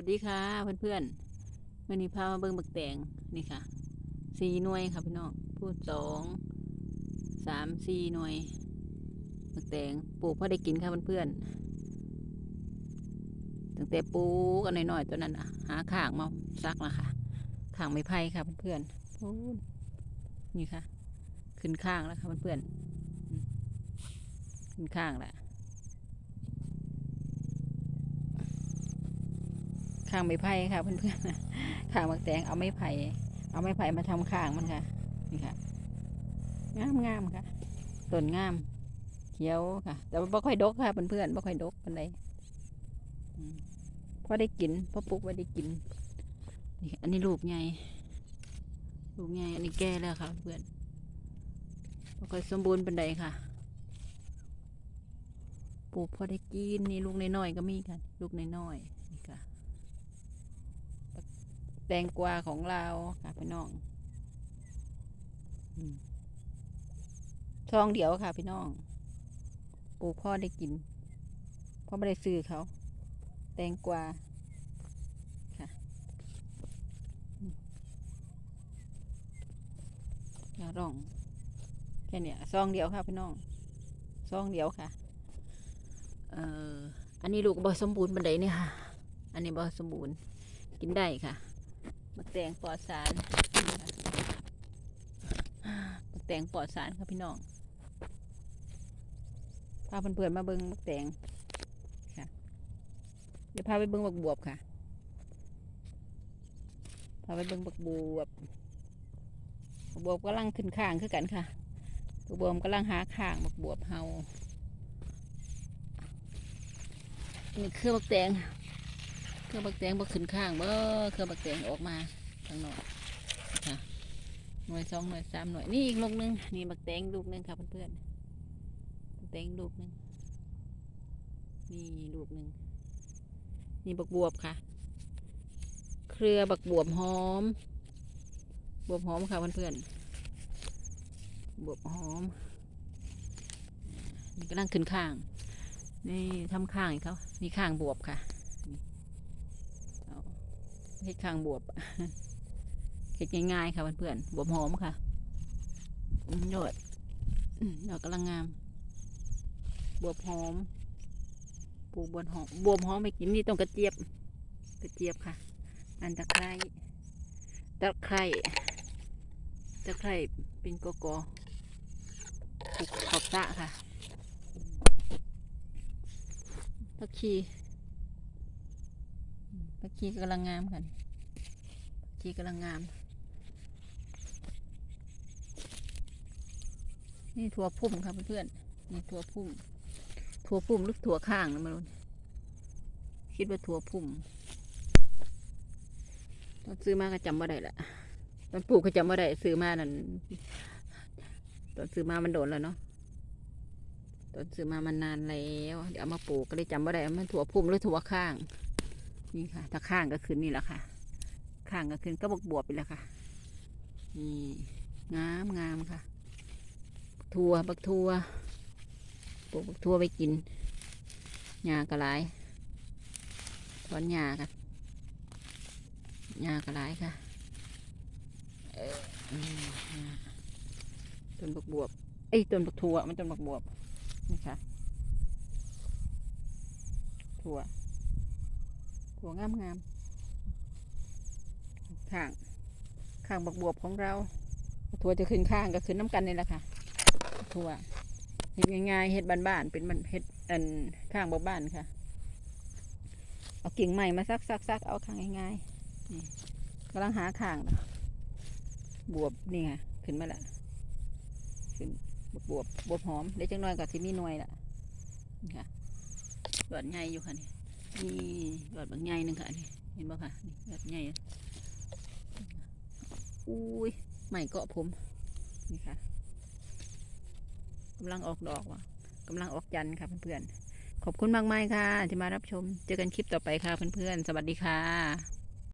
วัสดีค่ะเพื่อนๆวันนี้พามาเบิ่งบักแตงนี่ค่ะสี่หน่วยค่ะพี่น้องพูดสองสามสี่หน่วยบักแตงปลูกพอได้กินค่ะเพื่อนๆตั้งแต่ปลูกกันหน่อยๆตัวนั้นอะ หาข่างมาซักละค่ะข่างไม้ไผ่ค่ะเพื่อนๆนี่ค่ะ ขึ้นข้างแล้วค่ะเพื่อนๆขึ้นข้างแล้ว ข้างไม้ไผ่ค่ะเพื่อนๆข้างมักแตงเอาไม้ไผ่เอาไม้ไผ่มาทำข้างมันค่ะนี่ค่ะงามงามๆค่ะต้นงามเขียวค่ะ แต่ว่าบ่ค่อยดกค่ะเพื่อนๆบ่ค่อยดกปานใดพอได้กินพอปลูกไว้ได้กินนี่อันนี้ลูกใหญ่ลูกใหญ่อันนี้แก่แล้วค่ะเพื่อนบ่ค่อยสมบูรณ์ปานใดค่ะปลูกพอได้กินนี่ลูกน้อยๆก็มีค่ะ ลูกน้อยๆ แตงกวาของเราค่ะพี่น้องซองเดียวค่ะพี่น้อง ปลูกพ่อได้กิน พ่อไม่ได้ซื้อเขา แตงกวาค่ะอืมอย่าร้อง แค่เนี้ยซองเดียวค่ะพี่น้อง ซองเดียวค่ะ เอ่อ อันนี้ลูกบอสมบูรณ์บันไดเนี่ยค่ะ อันนี้บอสมบูรณ์ กินได้ค่ะ มักแตงปลอดสารมักแตงปลอดสารครับพี่น้องพาเพื่อนๆมาเบิ้งมักแตงค่ะ เดี๋ยวพาไปเบิ้งบักบวบค่ะพาไปเบิ้งบักบวบบักบวบกำลังขึ้นข้างคือกันค่ะบักบวบกำลังหาข้างบักบวบเฮานี่คือบักแตง เครือบักแตงบักขึ้นข้างเบ้อเครือบักแตงออกมาข้างนอกค่ะหน่วยสองหน่วยสามหน่วยนี่อีกลูกหนึงนี่บักแตงลูกหนึงค่ะเพื่อนๆบักแตงลูกหนึงนี่ลูกหนึงนี่บักบวบค่ะ เครือบักบวบหอม บวบหอมค่ะเพื่อนๆบวบหอมนี่กำลังขึ้นข้าง นี่ทำข้างให้เขานี่ข้างบวบค่ะ เห็ดข้างบวบเห็ดง่ายๆค่ะเพื่อนๆบวบหอมค่ะยอดอืมยอดกำลังงาม บวบหอมปลูกบวบหอมบวบหอมไปกินนี่ต้องกระเจี๊ยบ กระเจี๊ยบค่ะ อันตะไคร้ตะไคร้ตะไคร้เป็นกอกอปลูกขอบสะค่ะตะคี ตะคีกำลังงามค่ะนี่ตะคีกำลังงาม นี่ถั่วพุ่มค่ะเพื่อนๆนี่ถั่วพุ่ม ถั่วพุ่มหรือถั่วข้างนะมาลุนคิดว่าถั่วพุ่มตอนซื้อมาก็จำว่าได้ละตอนปลูกก็จำว่าได้ซื้อมานั่นตอนซื้อมามันโดนแล้วเนาะตอนซื้อมามันนานแล้ว เดี๋ยวเอามาปลูกก็เลยจำว่าได้มันถั่วพุ่มหรือถั่วข้าง นี่ค่ะ ถ้าข้างก็ขึ้นนี่แหละค่ะ ข้างก็ขึ้นก็บวบวบไปแล้วค่ะ นี่งามงามค่ะ ทัวบักทัวปลูกบักทัวไปกินหญ้ากระไรถอนหญ้ากันหญ้ากระไรค่ะต้นบักบวบเอ้ต้นบักทัวมันต้นบักบวบนี่ค่ะ ทัว ถั่วงามงามๆข้างข้างบักบวบของเราถั่วจะขึ้นข้างก็ขึ้นน้ำกันนี่แหละค่ะถั่วเห็ดง่ายๆเห็ดบ้านๆเป็นมันเห็ดอันข้างบักบ้านค่ะ เอากิ่งใหม่มาซักซักซักเอาข้างง่ายๆกำลังหาข้างบวบนี่ไงขึ้นมาละขึ้นบวบบวบหอมเดี๋ยวจังน้อยก็สิมีหน่วยละนี่ค่ะหลอดใหญ่อยู่ค่ะนี่ นี่ยอดบางใหญ่หนึงค่ะนี่เห็นบ่ค่ะนี่ยอดใหญ่อุ้ยใหม่เกาะผมนี่ค่ะกำลังออกดอกว่ะกำลังออกจันทร์ค่ะเพื่อนๆขอบคุณมากๆค่ะ ที่มารับชม เจอกันคลิปต่อไปค่ะเพื่อนๆสวัสดีค่ะ